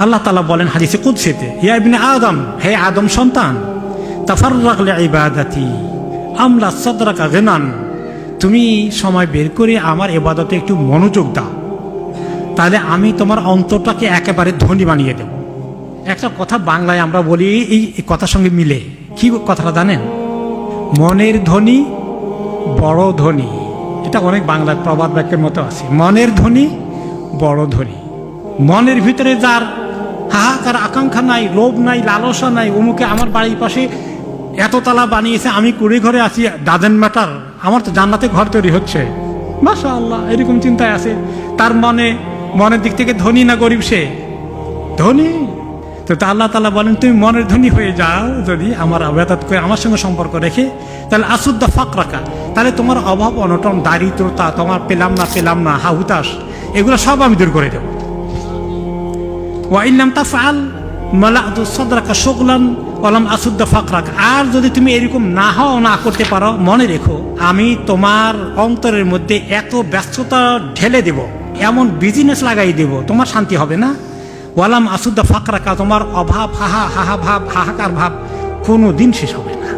আল্লাহ তালা বলেন হাদিসে কুদসিতে, ইয়া আদম, হে আদম সন্তান তাফাররাক ইবাদাতি আমলা সদরাকা গেনান, তুমি সময় বের করে আমার এবাদতে একটু মনোযোগ দাও। তাহলে আমি তোমার অন্তরটাকে একেবারে ধনী বানিয়ে দেব। একটা কথা বাংলায় আমরা বলি, এই কথার সঙ্গে মিলে। কি কথাটা জানেন? মনের ধনী, বড় ধনী। এটা অনেক বাংলার প্রবাদ বাক্যের মতো আছে। মনের ধনী, বড় ধনী। মনের ভিতরে যার হাহাকার, আকাঙ্ক্ষা নাই, লোভ নাই, লালসা নাই। অমুকে আমার বাড়ির পাশে এত তালা বানিয়েছে, আমি কুড়ি ঘরে আছি ডাজেন্ট ম্যাটার আমার তো জান্নাতে ঘর তৈরি হচ্ছে। মাশা আল্লাহ এরকম চিন্তায় আছে। তার মনে, মনের দিক থেকে ধনী না গরিব সে? ধনী। তো তা আল্লাহ তালা বলেন, তুমি মনের ধনী হয়ে যাও, যদি আমার আবেদাত করে আমার সঙ্গে সম্পর্ক রেখে, তাহলে আসুদ্দা ফাঁক রাখা তাহলে তোমার অভাব, অনটন, দারিদ্রতা, তোমার পেলাম না পেলাম না হাহুতাস এগুলো সব আমি দূর করে দেবো। ওয়াইল্লাম তাফআল মালাদু সদরাকা শুগলান ওয়ালাম আসুদ্দা ফাকরাক আর যদি তুমি এরকম না হও, না করতে পারো, মনে রেখো, আমি তোমার অন্তরের মধ্যে এত ব্যস্ততা ঢেলে দেব, এমন বিজনেস লাগাই দেব, তোমার শান্তি হবে না। ওয়ালাম আসুদ্দা ফাকরাকা, তোমার অভাব, হাহা হাহা ভাব, হাহাকার ভাব কোনো দিন শেষ হবে না।